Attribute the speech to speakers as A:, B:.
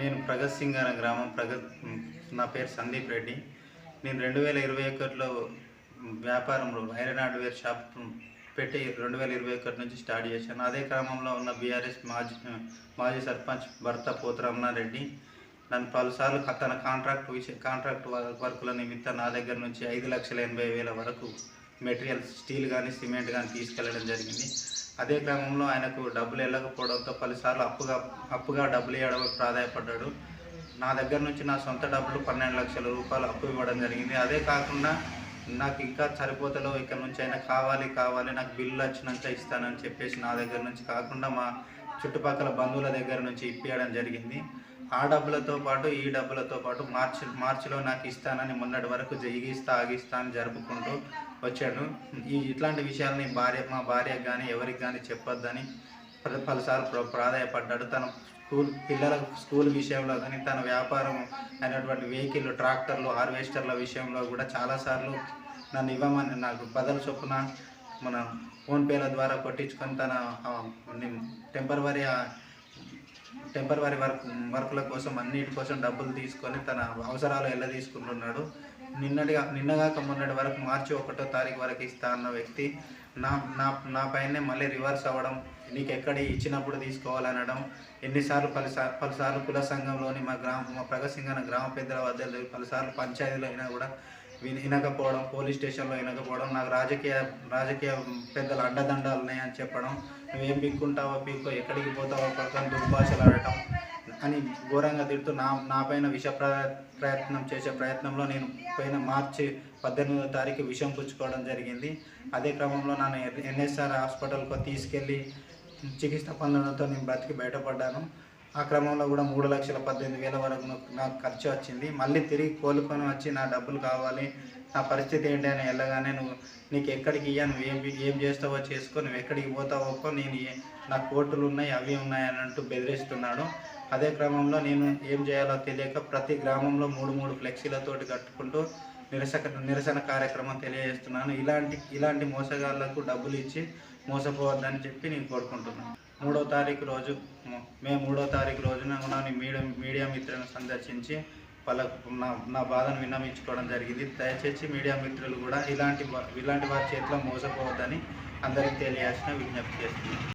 A: నేను ప్రగత్ సింగ్ అనే గ్రామం ప్రగత్ నా పేరు సందీప్ రెడ్డి. నేను రెండు వేల ఇరవై ఒకటిలో వ్యాపారంలో ఐరన్ హార్డ్వేర్ షాప్ పెట్టి రెండు వేల ఇరవై ఒకటి నుంచి స్టార్ట్ చేశాను. అదే క్రమంలో ఉన్న బీఆర్ఎస్ మాజీ మాజీ సర్పంచ్ భర్త పోతరమణారెడ్డి నన్ను పలుసార్లు తన కాంట్రాక్ట్ విషయ కాంట్రాక్ట్ వర్కుల నిమిత్తం నా దగ్గర నుంచి ఐదు లక్షల ఎనభై వేల వరకు మెటీరియల్ స్టీల్ కానీ సిమెంట్ కానీ తీసుకెళ్ళడం జరిగింది. అదే క్రమంలో ఆయనకు డబ్బులు వెళ్ళకపోవడంతో పలుసార్లు అప్పుగా అప్పుగా డబ్బులు ఇవ్వడం ప్రాధాయపడ్డాడు. నా దగ్గర నుంచి నా సొంత డబ్బులు పన్నెండు లక్షల రూపాయలు అప్పు ఇవ్వడం జరిగింది. అదే కాకుండా నాకు ఇంకా సరిపోతలో ఇక్కడ నుంచి అయినా కావాలి కావాలి నాకు బిల్లు వచ్చినాక ఇస్తానని చెప్పేసి నా దగ్గర నుంచి కాకుండా మా చుట్టుపక్కల బంధువుల దగ్గర నుంచి ఇప్పించడం జరిగింది. ఆ డబ్బులతో పాటు ఈ డబ్బులతో పాటు మార్చి మార్చిలో నాకు ఇస్తానని మొన్నటి వరకు ఇగిస్తా ఆగిస్తా అని జరుపుకుంటూ వచ్చాడు ఈ ఇట్లాంటి విషయాలని భార్య మా భార్యకు కానీ ఎవరికి కానీ చెప్పొద్దని పలుసార్లు ప్ర- ప్రాధాయపడ్డాడు. తన స్కూల్ పిల్లల స్కూల్ విషయంలో కానీ తన వ్యాపారం అయినటువంటి వెహికల్ ట్రాక్టర్లు హార్వెస్టర్ల విషయంలో కూడా చాలాసార్లు నన్ను ఇవ్వమని నాకు బదలు చొప్పున మన ఫోన్పేల ద్వారా కొట్టించుకొని తన టెంపరవరీ టెంపరవరీ వర్క్ వర్కుల కోసం అన్నిటి కోసం డబ్బులు తీసుకొని తన అవసరాలు ఎలా తీసుకుంటున్నాడు. నిన్నటిగా నిన్నగాక మొన్నటి వరకు మార్చి ఒకటో తారీఖు వరకు ఇస్తా అన్న వ్యక్తి నా నా నా పైనే మళ్ళీ రివర్స్ అవ్వడం నీకు ఎక్కడ ఇచ్చినప్పుడు తీసుకోవాలనడం ఎన్నిసార్లు పలుసార్లు పలుసార్లు కుల సంఘంలోని మా గ్రామ మా ప్రగసింగన గ్రామ పెద్దల వద్ద పలుసార్లు పంచాయతీలో అయినా కూడా వినకపోవడం పోలీస్ స్టేషన్లో వినకపోవడం నాకు రాజకీయ రాజకీయ పెద్దల అండదండాలు ఉన్నాయని చెప్పడం నువ్వేం పీక్కుంటావో పీక్కో ఎక్కడికి పోతావో పక్కన దుర్భాషలు ఆడటం అని ఘోరంగా తిడుతూ నా నా పైన విష ప్ర- ప్రయత్నం చేసే ప్రయత్నంలో నేను పోయిన మార్చి పద్దెనిమిదో తారీఖు విషం పుచ్చుకోవడం జరిగింది. అదే క్రమంలో నన్ను ఎన్ఎస్ఆర్ హాస్పిటల్కి తీసుకెళ్ళి చికిత్స పొందడంతో నేను బ్రతికి బయటపడ్డాను. ఆ క్రమంలో కూడా మూడు లక్షల పద్దెనిమిది వేల వరకు నాకు- నాకు ఖర్చు వచ్చింది. మళ్ళీ తిరిగి కోలుకొని వచ్చి నా డబ్బులు కావాలి నా పరిస్థితి ఏంటి అని వెళ్ళగానే నువ్వు నీకు ఎక్కడికి ఇయ్యా నువ్వు ఏం ఏం చేస్తావో చేసుకో నువ్వు ఎక్కడికి పోతావో నేను నా కోర్టులు ఉన్నాయి అవి ఉన్నాయి అని అంటూ బెదిరిస్తున్నాడు. అదే క్రమంలో నేను ఏం చేయాలో తెలియక ప్రతి గ్రామంలో మూడు మూడు ఫ్లెక్సీలతోటి కట్టుకుంటూ నిరసక నిరసన కార్యక్రమం తెలియజేస్తున్నాను. ఇలాంటి ఇలాంటి మోసగాళ్ళకు డబ్బులు ఇచ్చి మోసపోవద్దని చెప్పి నేను కోరుకుంటున్నాను. మూడో తారీఖు రోజు మే మూడో తారీఖు రోజున నా మీడియా మీడియా మిత్రులను సందర్శించి వాళ్ళకు నా నా బాధను విన్నవించుకోవడం జరిగింది. దయచేసి మీడియా మిత్రులు కూడా ఇలాంటి ఇలాంటి వారి చేతిలో మోసపోవద్దని అందరికీ తెలియాల్సిన విజ్ఞప్తి చేస్తున్నాను.